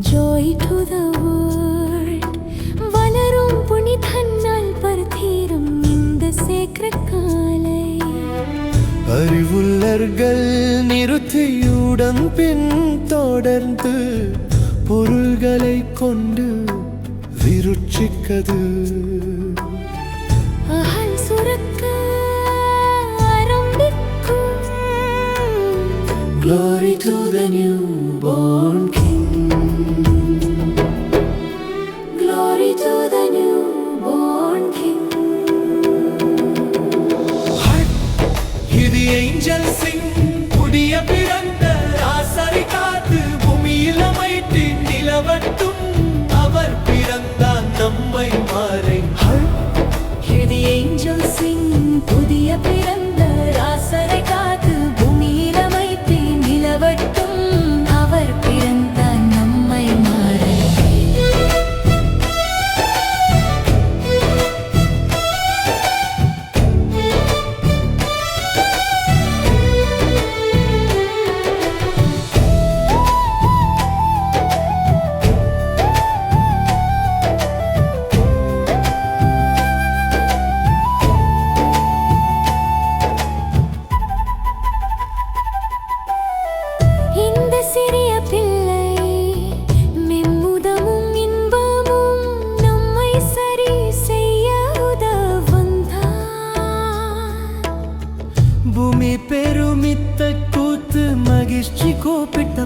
Joy to the world. வளரும் புனிதன்னால் பரதீரும் இந்த sacred காலை. அறிவுள்ளர்கள் நிறுத்தியுடன் பின் தொடர்ந்து பொருள்களை கொண்டு விருட்சிக்கது. அகல் சுரக்க ஆரம்பிக்கும். Glory to the newborn King. Angel sing புதிய பிறந்த ஆசரி காத்து. பூமியில் அமைத்து நிலவட்டும். அவர் பிறந்தான் நம்மை மாறை. இது ஏஞ்சல் சிங் புதிய பிறந்த ராசரை காத்து.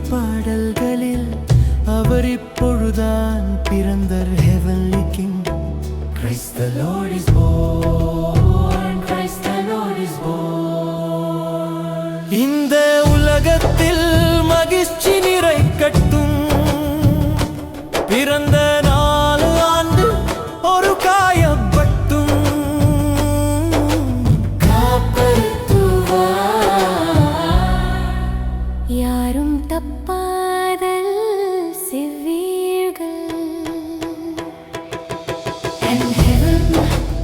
பாடல்களில் அவர் இப்பொழுதான் பிறந்தர் heavenly king Christ the Lord is born. And heaven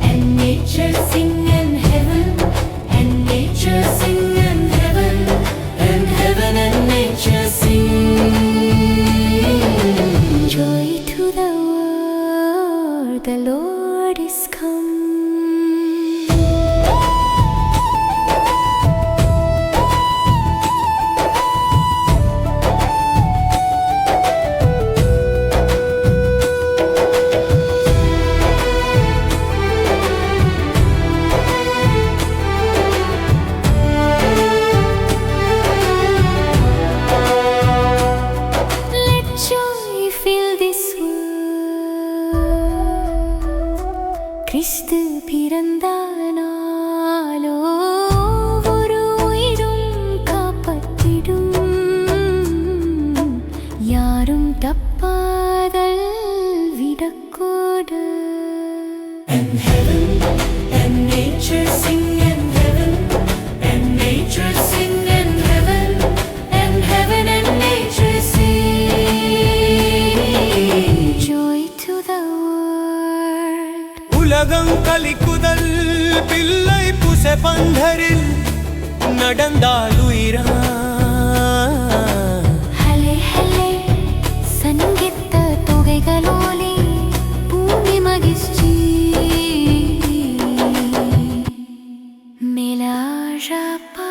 and nature sing கிறிஸ்து பிறந்தானாலோ ஒரு உயிரும் காப்பத்திடும் யாரும் தப்பாதல் விடக்கூட And heaven and nature sing பிள்ளை புச பந்தரில் நடந்தால் உயிரா? சங்கித்த தொகைகளோலே பூமி மகிழ்ச்சி. மேலாழப்பா